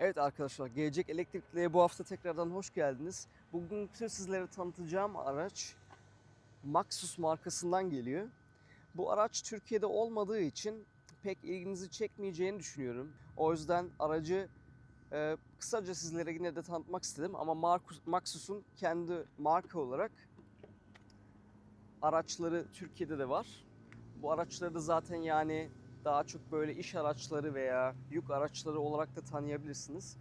Evet arkadaşlar, Gelecek Elektrikli'ye bu hafta tekrardan hoş geldiniz. Bugün sizlere tanıtacağım araç Maxus markasından geliyor. Bu araç Türkiye'de olmadığı için pek ilginizi çekmeyeceğini düşünüyorum. O yüzden aracı e, kısaca sizlere yine de tanıtmak istedim. Ama Maxus'un kendi marka olarak araçları Türkiye'de de var. Bu araçları da zaten yani daha çok böyle iş araçları veya yük araçları olarak da tanıyabilirsiniz.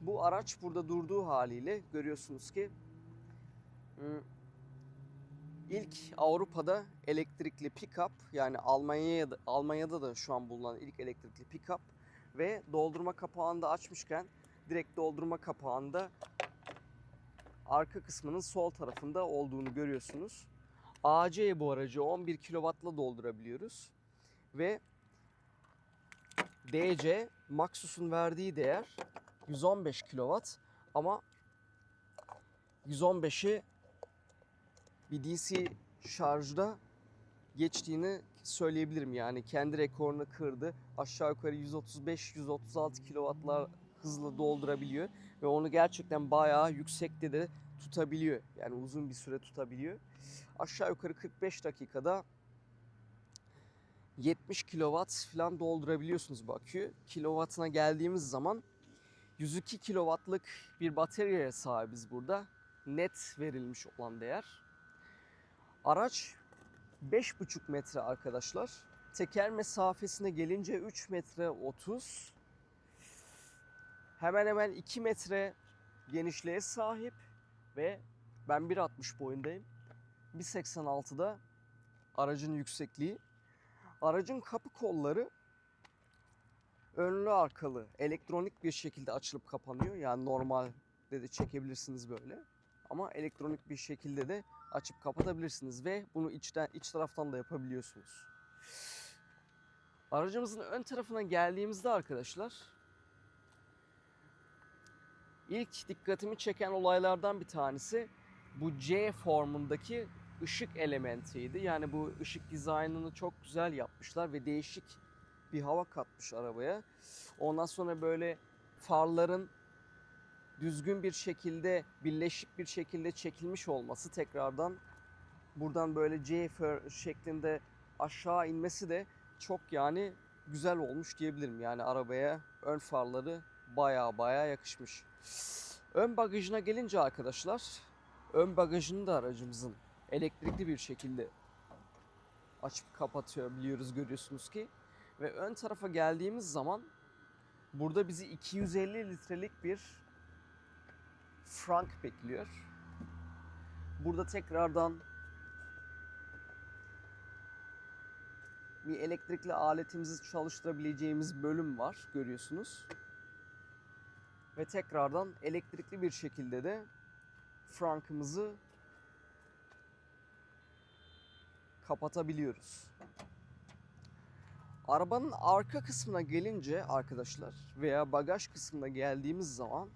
Bu araç burada durduğu haliyle görüyorsunuz ki ım, ilk Avrupa'da elektrikli pick-up yani Almanya'da Almanya'da da şu an bulunan ilk elektrikli pick-up ve doldurma kapağını da açmışken direkt doldurma kapağında arka kısmının sol tarafında olduğunu görüyorsunuz. AC bu aracı 11 kW'la doldurabiliyoruz. Ve DC Maxus'un verdiği değer 115 kW ama 115'i bir DC şarjda geçtiğini söyleyebilirim. Yani kendi rekorunu kırdı. Aşağı yukarı 135-136 kW'lar hızla doldurabiliyor ve onu gerçekten bayağı yüksekte de tutabiliyor. Yani uzun bir süre tutabiliyor. Aşağı yukarı 45 dakikada 70 kW falan doldurabiliyorsunuz bu aküyü. Kilovatına geldiğimiz zaman 102 kW'lık bir bataryaya sahibiz burada. Net verilmiş olan değer. Araç 5,5 metre arkadaşlar. Teker mesafesine gelince 3 metre 30. Hemen hemen 2 metre genişliğe sahip ve ben 1.60 boyundayım. 1.86'da aracın yüksekliği. Aracın kapı kolları önlü arkalı elektronik bir şekilde açılıp kapanıyor. Yani normalde de çekebilirsiniz böyle. Ama elektronik bir şekilde de açıp kapatabilirsiniz ve bunu içten iç taraftan da yapabiliyorsunuz. Aracımızın ön tarafına geldiğimizde arkadaşlar ilk dikkatimi çeken olaylardan bir tanesi bu C formundaki ışık elementiydi. Yani bu ışık dizaynını çok güzel yapmışlar ve değişik bir hava katmış arabaya. Ondan sonra böyle farların düzgün bir şekilde, birleşik bir şekilde çekilmiş olması tekrardan buradan böyle C şeklinde aşağı inmesi de çok yani güzel olmuş diyebilirim. Yani arabaya ön farları baya baya yakışmış. Ön bagajına gelince arkadaşlar, ön bagajını da aracımızın elektrikli bir şekilde açıp kapatıyor biliyoruz görüyorsunuz ki. Ve ön tarafa geldiğimiz zaman burada bizi 250 litrelik bir frank bekliyor. Burada tekrardan bir elektrikli aletimizi çalıştırabileceğimiz bölüm var görüyorsunuz. Ve tekrardan elektrikli bir şekilde de frankımızı kapatabiliyoruz. Arabanın arka kısmına gelince arkadaşlar veya bagaj kısmına geldiğimiz zaman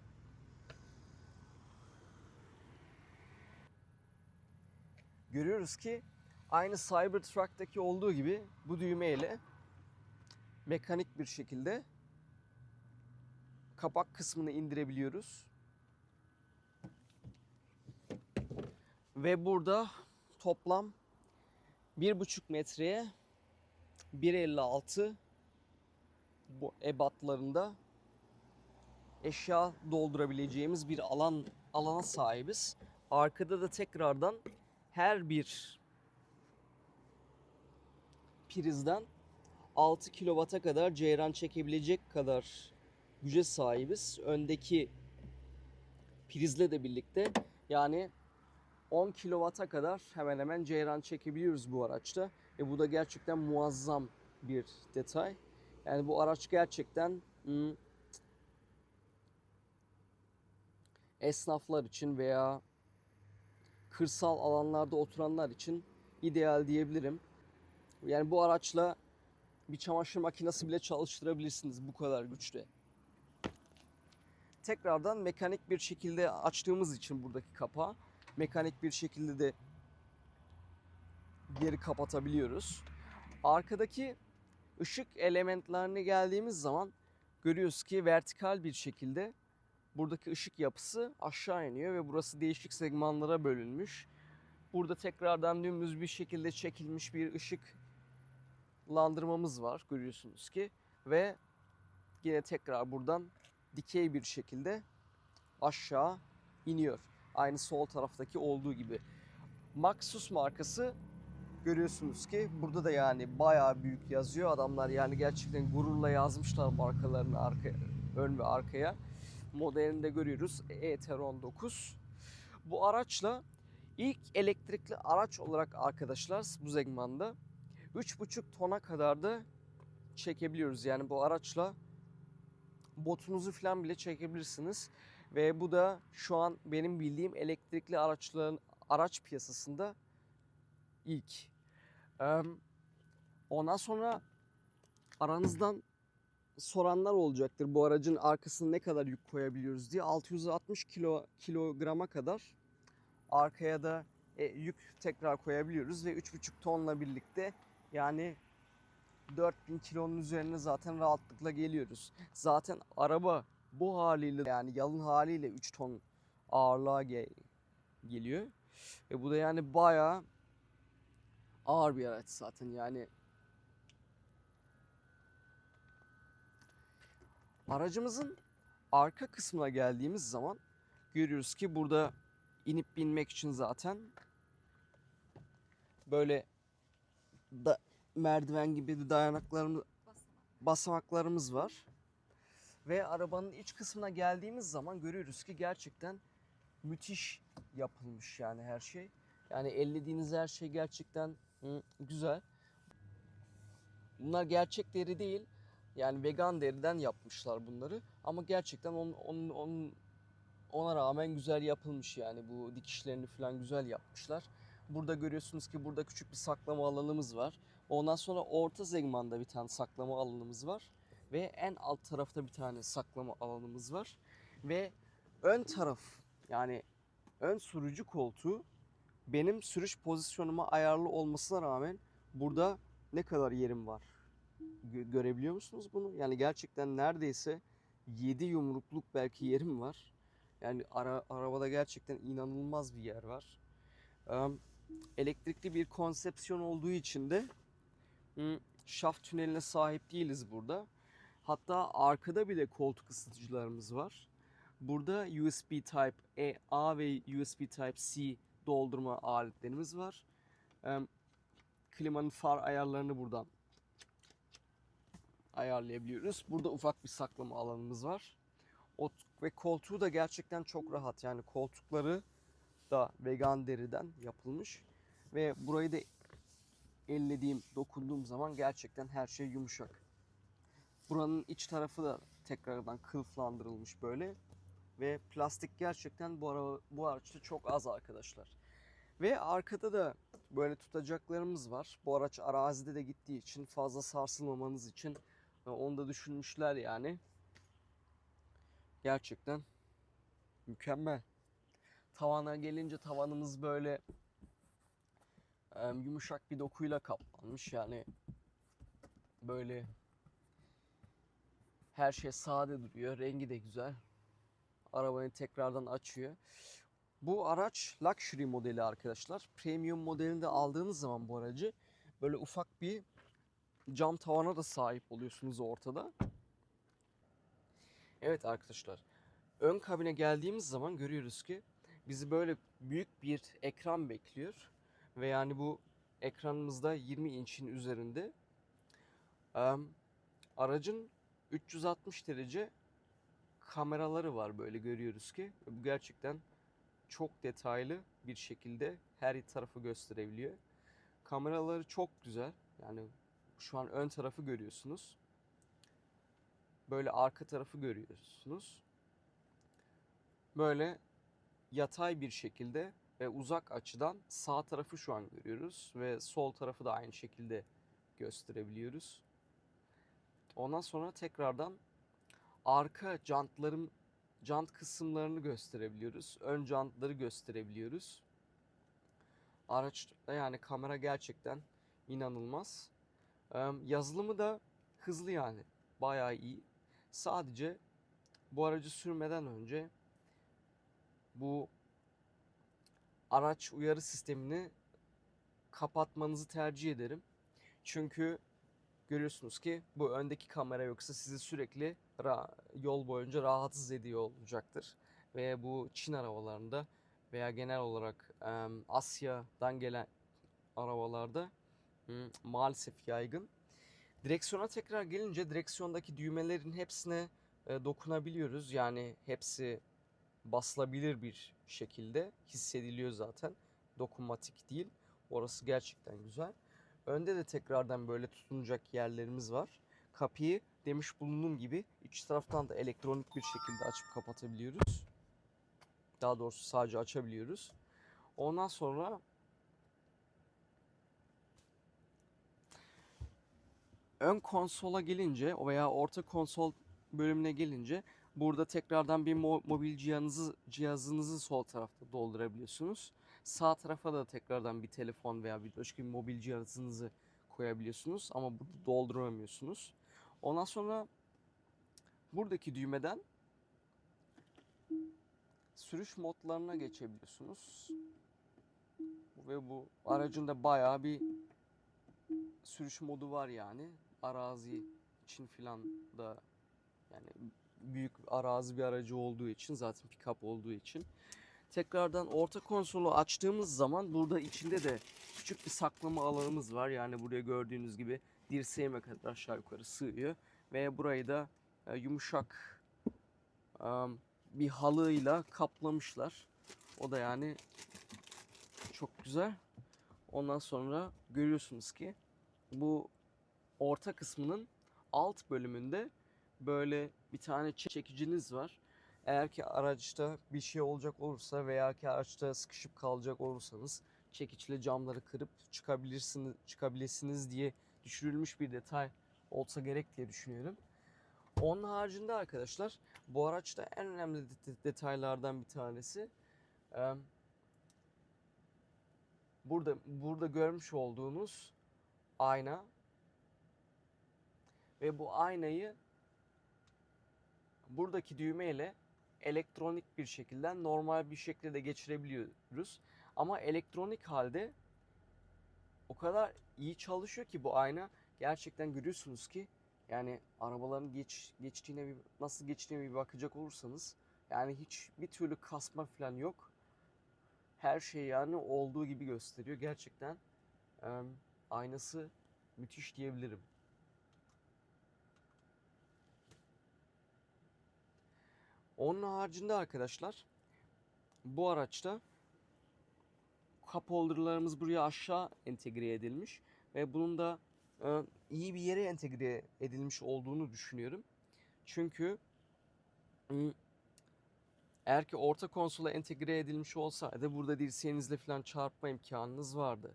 görüyoruz ki aynı Cybertruck'taki olduğu gibi bu düğmeyle mekanik bir şekilde kapak kısmını indirebiliyoruz. Ve burada toplam 1,5 metreye 1.56 bu ebatlarında eşya doldurabileceğimiz bir alan alana sahibiz. Arkada da tekrardan her bir prizden 6 kW'a kadar ceyran çekebilecek kadar güce sahibiz. Öndeki prizle de birlikte yani 10 kW'a kadar hemen hemen ceyran çekebiliyoruz bu araçta. E bu da gerçekten muazzam bir detay. Yani bu araç gerçekten hmm, esnaflar için veya kırsal alanlarda oturanlar için ideal diyebilirim. Yani bu araçla bir çamaşır makinesi bile çalıştırabilirsiniz bu kadar güçte. Tekrardan mekanik bir şekilde açtığımız için buradaki kapağı mekanik bir şekilde de geri kapatabiliyoruz. Arkadaki ışık elementlerine geldiğimiz zaman görüyoruz ki vertikal bir şekilde buradaki ışık yapısı aşağı iniyor ve burası değişik segmanlara bölünmüş. Burada tekrardan dümdüz bir şekilde çekilmiş bir ışıklandırmamız var görüyorsunuz ki ve yine tekrar buradan dikey bir şekilde aşağı iniyor. Aynı sol taraftaki olduğu gibi. Maxus markası görüyorsunuz ki burada da yani bayağı büyük yazıyor. Adamlar yani gerçekten gururla yazmışlar markalarını arka, ön ve arkaya. Modelini de görüyoruz. e-tron 9. Bu araçla ilk elektrikli araç olarak arkadaşlar bu segmanda 3,5 tona kadar da çekebiliyoruz. Yani bu araçla botunuzu falan bile çekebilirsiniz. Ve bu da şu an benim bildiğim elektrikli araçların araç piyasasında ilk. Eee, Ondan sonra aranızdan soranlar olacaktır bu aracın arkasına ne kadar yük koyabiliyoruz diye. 660 kilo kilograma kadar arkaya da e, yük tekrar koyabiliyoruz ve 3,5 tonla birlikte yani 4000 kilonun üzerine zaten rahatlıkla geliyoruz. Zaten araba bu haliyle yani yalın haliyle 3 ton ağırlığa ge- geliyor. Ve bu da yani bayağı ağır bir araç zaten yani. Aracımızın arka kısmına geldiğimiz zaman görüyoruz ki burada inip binmek için zaten böyle da merdiven gibi dayanaklarımız basamaklarımız var. Ve arabanın iç kısmına geldiğimiz zaman görüyoruz ki gerçekten müthiş yapılmış yani her şey. Yani ellediğiniz her şey gerçekten güzel. Bunlar gerçek deri değil. Yani vegan deriden yapmışlar bunları. Ama gerçekten onun, onun, onun ona rağmen güzel yapılmış yani bu dikişlerini falan güzel yapmışlar. Burada görüyorsunuz ki burada küçük bir saklama alanımız var. Ondan sonra orta segmanda bir tane saklama alanımız var. Ve en alt tarafta bir tane saklama alanımız var. Ve ön taraf yani ön sürücü koltuğu benim sürüş pozisyonuma ayarlı olmasına rağmen burada ne kadar yerim var? Gö- görebiliyor musunuz bunu? Yani gerçekten neredeyse 7 yumrukluk belki yerim var. Yani ara, arabada gerçekten inanılmaz bir yer var. Eee, elektrikli bir konsepsiyon olduğu için de şaft tüneline sahip değiliz burada. Hatta arkada bile koltuk ısıtıcılarımız var. Burada USB Type E, A ve USB Type C doldurma aletlerimiz var. Klimanın far ayarlarını buradan ayarlayabiliyoruz. Burada ufak bir saklama alanımız var. Ve koltuğu da gerçekten çok rahat. Yani koltukları da vegan deriden yapılmış. Ve burayı da ellediğim, dokunduğum zaman gerçekten her şey yumuşak. Buranın iç tarafı da tekrardan kılıflandırılmış böyle. Ve plastik gerçekten bu, araba, bu araçta çok az arkadaşlar. Ve arkada da böyle tutacaklarımız var. Bu araç arazide de gittiği için fazla sarsılmamanız için e, onu da düşünmüşler yani. Gerçekten mükemmel. Tavana gelince tavanımız böyle e, yumuşak bir dokuyla kaplanmış yani böyle her şey sade duruyor. Rengi de güzel. Arabayı tekrardan açıyor. Bu araç luxury modeli arkadaşlar. Premium modelinde aldığınız zaman bu aracı böyle ufak bir cam tavana da sahip oluyorsunuz ortada. Evet arkadaşlar. Ön kabine geldiğimiz zaman görüyoruz ki bizi böyle büyük bir ekran bekliyor. Ve yani bu ekranımızda 20 inçin üzerinde. Aracın 360 derece kameraları var böyle görüyoruz ki. Bu gerçekten çok detaylı bir şekilde her tarafı gösterebiliyor. Kameraları çok güzel. Yani şu an ön tarafı görüyorsunuz. Böyle arka tarafı görüyorsunuz. Böyle yatay bir şekilde ve uzak açıdan sağ tarafı şu an görüyoruz ve sol tarafı da aynı şekilde gösterebiliyoruz. Ondan sonra tekrardan arka jantların jant kısımlarını gösterebiliyoruz. Ön jantları gösterebiliyoruz. Araçta yani kamera gerçekten inanılmaz. Yazılımı da hızlı yani. Bayağı iyi. Sadece bu aracı sürmeden önce bu araç uyarı sistemini kapatmanızı tercih ederim. Çünkü görüyorsunuz ki bu öndeki kamera yoksa sizi sürekli yol boyunca rahatsız ediyor olacaktır. Ve bu Çin arabalarında veya genel olarak em, Asya'dan gelen arabalarda hmm, maalesef yaygın. Direksiyona tekrar gelince direksiyondaki düğmelerin hepsine e, dokunabiliyoruz. Yani hepsi basılabilir bir şekilde hissediliyor zaten. Dokunmatik değil. Orası gerçekten güzel. Önde de tekrardan böyle tutunacak yerlerimiz var. Kapıyı demiş bulunduğum gibi iç taraftan da elektronik bir şekilde açıp kapatabiliyoruz. Daha doğrusu sadece açabiliyoruz. Ondan sonra ön konsola gelince veya orta konsol bölümüne gelince burada tekrardan bir mo- mobil cihazınızı cihazınızı sol tarafta doldurabiliyorsunuz. Sağ tarafa da tekrardan bir telefon veya bir başka bir mobil cihazınızı koyabiliyorsunuz ama burada dolduramıyorsunuz. Ondan sonra buradaki düğmeden sürüş modlarına geçebiliyorsunuz. Ve bu aracın da bayağı bir sürüş modu var yani. Arazi için filan da yani büyük arazi bir aracı olduğu için zaten pick-up olduğu için. Tekrardan orta konsolu açtığımız zaman burada içinde de küçük bir saklama alanımız var. Yani buraya gördüğünüz gibi dirseğime kadar aşağı yukarı sığıyor. Ve burayı da e, yumuşak bir halıyla kaplamışlar. O da yani çok güzel. Ondan sonra görüyorsunuz ki bu orta kısmının alt bölümünde böyle bir tane çe- çekiciniz var. Eğer ki araçta bir şey olacak olursa veya ki araçta sıkışıp kalacak olursanız çekiçle camları kırıp çıkabilirsiniz çıkabilirsiniz diye düşürülmüş bir detay olsa gerek diye düşünüyorum. Onun haricinde arkadaşlar bu araçta en önemli det- detaylardan bir tanesi burada burada görmüş olduğunuz ayna ve bu aynayı buradaki düğmeyle elektronik bir şekilde normal bir şekilde geçirebiliyoruz. Ama elektronik halde o kadar iyi çalışıyor ki bu ayna gerçekten görüyorsunuz ki yani arabaların geç, geçtiğine bir, nasıl geçtiğine bir bakacak olursanız yani hiç bir türlü kasma falan yok. Her şey yani olduğu gibi gösteriyor. Gerçekten em, aynası müthiş diyebilirim. Onun haricinde arkadaşlar bu araçta cup holder'larımız buraya aşağı entegre edilmiş ve bunun da e, iyi bir yere entegre edilmiş olduğunu düşünüyorum. Çünkü m, eğer ki orta konsola entegre edilmiş olsaydı burada dirseğinizle falan çarpma imkanınız vardı.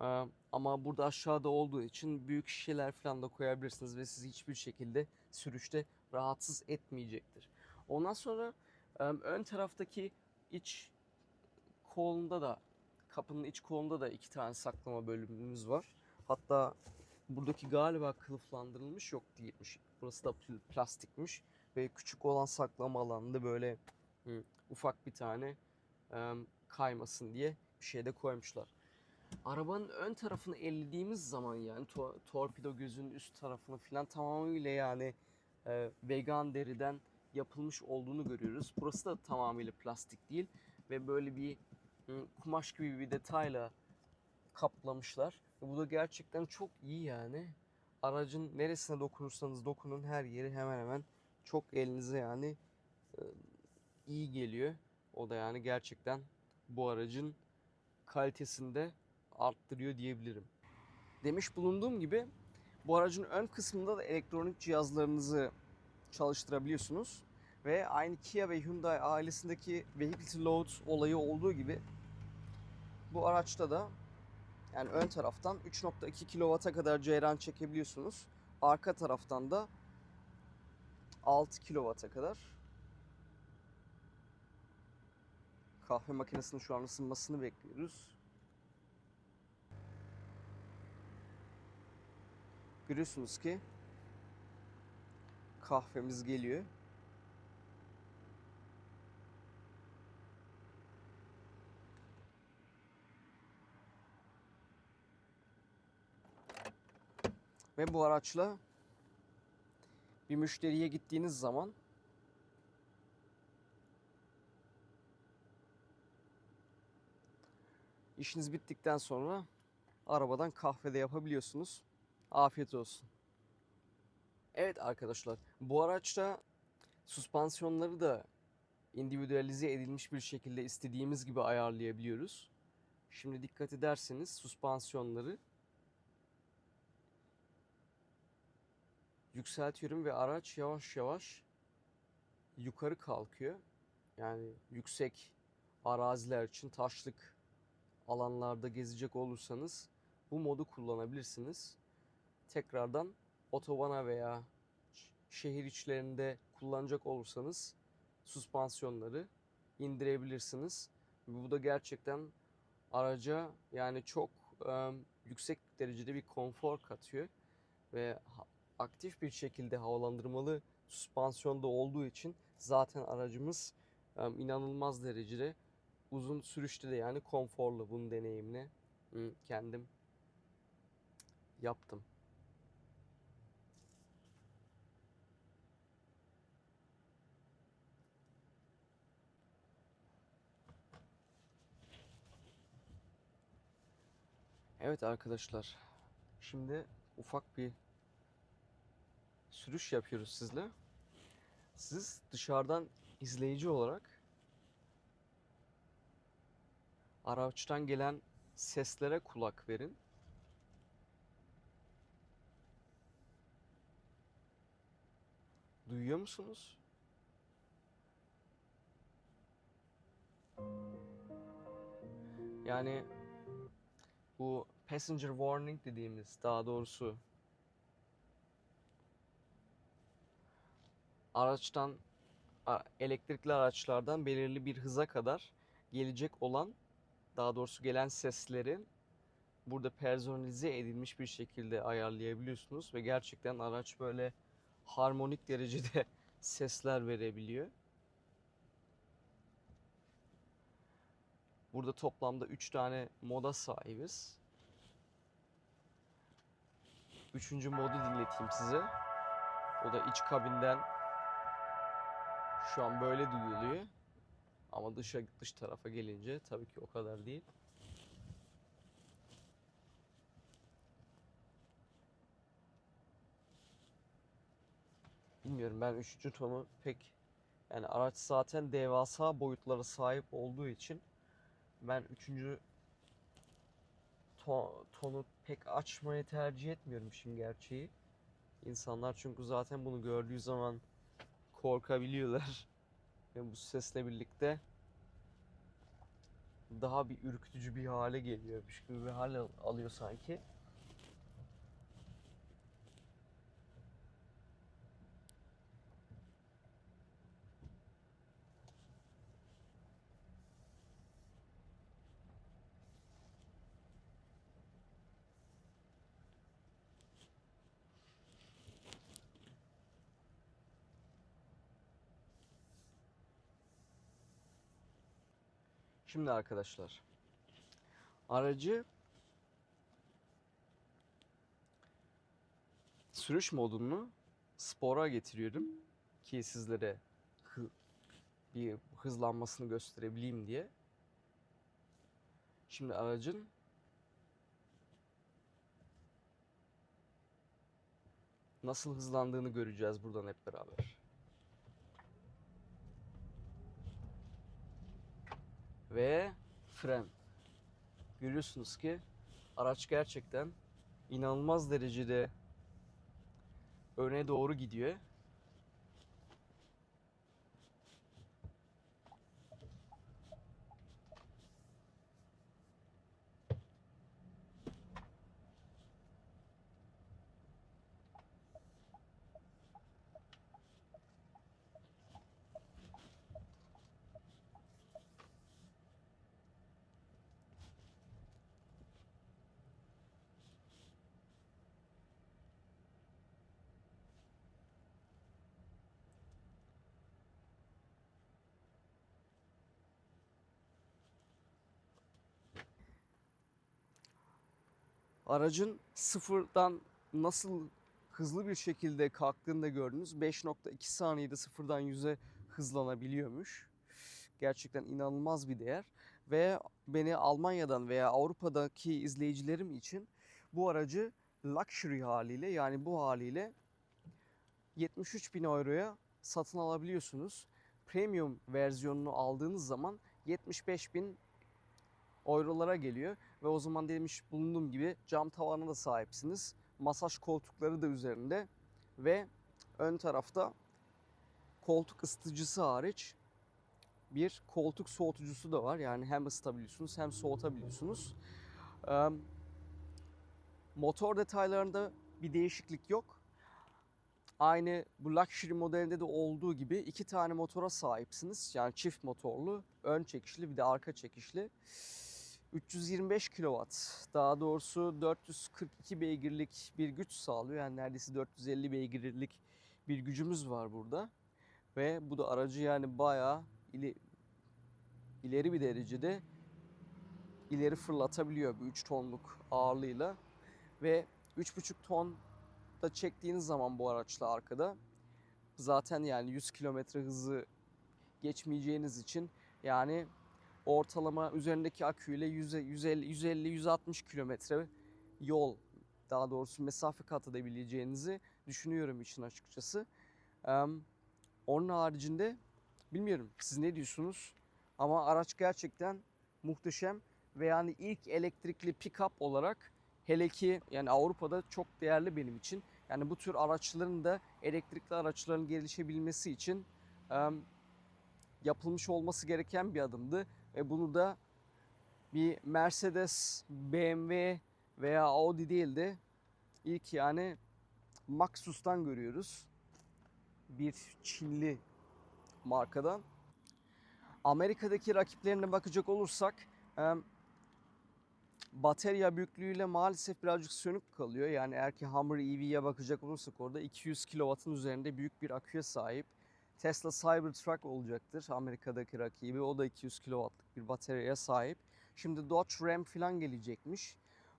E, Ama burada aşağıda olduğu için büyük şişeler falan da koyabilirsiniz ve sizi hiçbir şekilde sürüşte rahatsız etmeyecektir. Ondan sonra ön taraftaki iç kolunda da kapının iç kolunda da iki tane saklama bölümümüz var. Hatta buradaki galiba kılıflandırılmış yok değilmiş. Burası da pl- plastikmiş ve küçük olan saklama alanında böyle hı, ufak bir tane e, kaymasın diye bir şey de koymuşlar. Arabanın ön tarafını ellediğimiz zaman yani to- torpido gözünün üst tarafını falan tamamıyla yani e, vegan deriden yapılmış olduğunu görüyoruz. Burası da tamamıyla plastik değil ve böyle bir kumaş gibi bir detayla kaplamışlar. Ve bu da gerçekten çok iyi yani. Aracın neresine dokunursanız dokunun her yeri hemen hemen çok elinize yani e, iyi geliyor. O da yani gerçekten bu aracın kalitesini de arttırıyor diyebilirim. Demiş bulunduğum gibi bu aracın ön kısmında da elektronik cihazlarınızı çalıştırabiliyorsunuz. Ve aynı Kia ve Hyundai ailesindeki vehicle load olayı olduğu gibi bu araçta da yani ön taraftan 3.2 kW'a kadar ceyran çekebiliyorsunuz. Arka taraftan da 6 kW'a kadar. Kahve makinesinin şu an ısınmasını bekliyoruz. Görüyorsunuz ki Kahvemiz geliyor. Ve bu araçla bir müşteriye gittiğiniz zaman işiniz bittikten sonra arabadan kahve de yapabiliyorsunuz. Afiyet olsun. Evet arkadaşlar, bu araçta süspansiyonları da individualize edilmiş bir şekilde istediğimiz gibi ayarlayabiliyoruz. Şimdi dikkat ederseniz süspansiyonları yükseltiyorum ve araç yavaş yavaş yukarı kalkıyor. Yani yüksek araziler için taşlık alanlarda gezecek olursanız bu modu kullanabilirsiniz. Tekrardan otobana veya şehir içlerinde kullanacak olursanız süspansiyonları indirebilirsiniz. Bu da gerçekten araca yani çok e, yüksek derecede bir konfor katıyor ve aktif bir şekilde havalandırmalı süspansiyonda olduğu için zaten aracımız inanılmaz derecede uzun sürüşte de yani konforlu. Bunun deneyimini kendim yaptım. Evet arkadaşlar. Şimdi ufak bir sürüş yapıyoruz sizle. Siz dışarıdan izleyici olarak araçtan gelen seslere kulak verin. Duyuyor musunuz? Yani bu passenger warning dediğimiz daha doğrusu araçtan elektrikli araçlardan belirli bir hıza kadar gelecek olan daha doğrusu gelen sesleri burada personalize edilmiş bir şekilde ayarlayabiliyorsunuz ve gerçekten araç böyle harmonik derecede sesler verebiliyor. Burada toplamda 3 tane moda sahibiz. Üçüncü modu dinleteyim size. O da iç kabinden şu an böyle duyuluyor. Ama dışa dış tarafa gelince tabii ki o kadar değil. Bilmiyorum ben üçüncü tonu pek yani araç zaten devasa boyutlara sahip olduğu için ben üçüncü ton, tonu pek açmayı tercih etmiyorum şimdi gerçeği. İnsanlar çünkü zaten bunu gördüğü zaman korkabiliyorlar. Ve bu sesle birlikte daha bir ürkütücü bir hale geliyormuş gibi bir hale alıyor sanki. Şimdi arkadaşlar aracı sürüş modunu spora getiriyorum ki sizlere bir hızlanmasını gösterebileyim diye. Şimdi aracın nasıl hızlandığını göreceğiz buradan hep beraber. Ve fren. Görüyorsunuz ki araç gerçekten inanılmaz derecede öne doğru gidiyor. Aracın sıfırdan nasıl hızlı bir şekilde kalktığını da gördünüz. 5.2 saniyede sıfırdan 100'e hızlanabiliyormuş. Gerçekten inanılmaz bir değer. Ve beni Almanya'dan veya Avrupa'daki izleyicilerim için bu aracı luxury haliyle yani bu haliyle 73 bin euroya satın alabiliyorsunuz. Premium versiyonunu aldığınız zaman 75 bin eurolara geliyor. Ve o zaman demiş bulunduğum gibi cam tavana da sahipsiniz. Masaj koltukları da üzerinde. Ve ön tarafta koltuk ısıtıcısı hariç bir koltuk soğutucusu da var. Yani hem ısıtabiliyorsunuz hem soğutabiliyorsunuz. Ee, motor detaylarında bir değişiklik yok. Aynı bu Luxury modelinde de olduğu gibi iki tane motora sahipsiniz. Yani çift motorlu, ön çekişli bir de arka çekişli. 325 kW, daha doğrusu 442 beygirlik bir güç sağlıyor. Yani neredeyse 450 beygirlik bir gücümüz var burada. Ve bu da aracı yani bayağı ili, ileri bir derecede ileri fırlatabiliyor bu 3 tonluk ağırlığıyla. Ve 3,5 ton da çektiğiniz zaman bu araçla arkada zaten yani 100 kilometre hızı geçmeyeceğiniz için yani ortalama üzerindeki aküyle 150 150 160 kilometre yol daha doğrusu mesafe kat edebileceğinizi düşünüyorum için açıkçası. Onun haricinde bilmiyorum siz ne diyorsunuz ama araç gerçekten muhteşem ve yani ilk elektrikli pick-up olarak hele ki yani Avrupa'da çok değerli benim için. Yani bu tür araçların da elektrikli araçların gelişebilmesi için yapılmış olması gereken bir adımdı. Ve bunu da bir Mercedes, BMW veya Audi değil de ilk yani Maxus'tan görüyoruz. Bir Çinli markadan. Amerika'daki rakiplerine bakacak olursak e, batarya büyüklüğüyle maalesef birazcık sönük kalıyor. Yani eğer ki Hummer EV'ye bakacak olursak orada 200 kW'ın üzerinde büyük bir aküye sahip. Tesla Cybertruck olacaktır Amerika'daki rakibi. O da 200 kW'lık bir bataryaya sahip. Şimdi Dodge Ram falan gelecekmiş.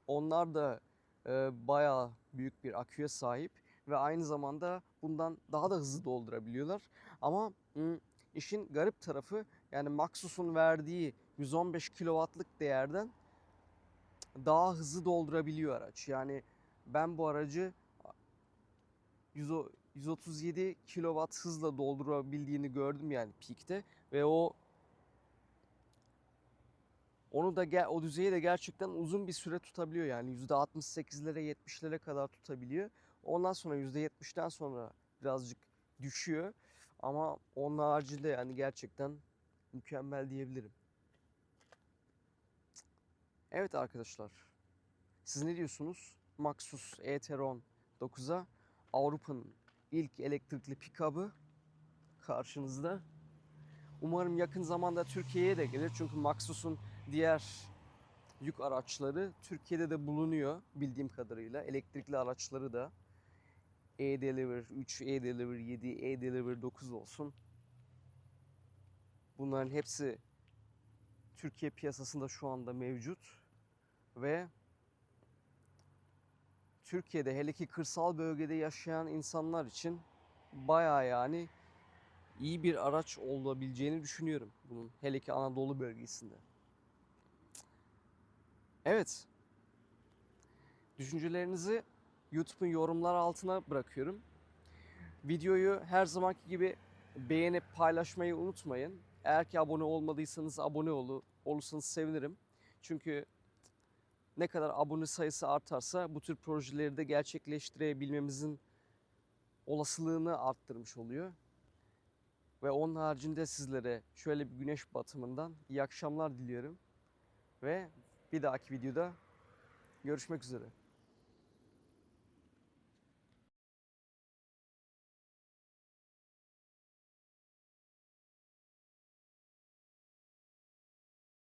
Onlar da e, bayağı büyük bir aküye sahip ve aynı zamanda bundan daha da hızlı doldurabiliyorlar. Ama ım, işin garip tarafı yani Maxus'un verdiği 115 kW'lık değerden daha hızlı doldurabiliyor araç. Yani ben bu aracı 100, 137 kW hızla doldurabildiğini gördüm yani peak'te ve o onu da o düzeyi de gerçekten uzun bir süre tutabiliyor yani %68'lere 70'lere kadar tutabiliyor. Ondan sonra %70'ten sonra birazcık düşüyor ama onun haricinde yani gerçekten mükemmel diyebilirim. Evet arkadaşlar. Siz ne diyorsunuz? Maxus e-tron 9'a Avrupa'nın ilk elektrikli pikabı karşınızda. Umarım yakın zamanda Türkiye'ye de gelir. Çünkü Maxus'un diğer yük araçları Türkiye'de de bulunuyor bildiğim kadarıyla. Elektrikli araçları da e-Deliver 3, e-Deliver 7, e-Deliver 9 olsun. Bunların hepsi Türkiye piyasasında şu anda mevcut ve Türkiye'de hele ki kırsal bölgede yaşayan insanlar için bayağı yani iyi bir araç olabileceğini düşünüyorum bunun hele ki Anadolu bölgesinde. Evet. Düşüncelerinizi YouTube'un yorumlar altına bırakıyorum. Videoyu her zamanki gibi beğenip paylaşmayı unutmayın. Eğer ki abone olmadıysanız abone olu, olursanız sevinirim. Çünkü ne kadar abone sayısı artarsa bu tür projeleri de gerçekleştirebilmemizin olasılığını arttırmış oluyor. Ve onun haricinde sizlere şöyle bir güneş batımından iyi akşamlar diliyorum. Ve bir dahaki videoda görüşmek üzere.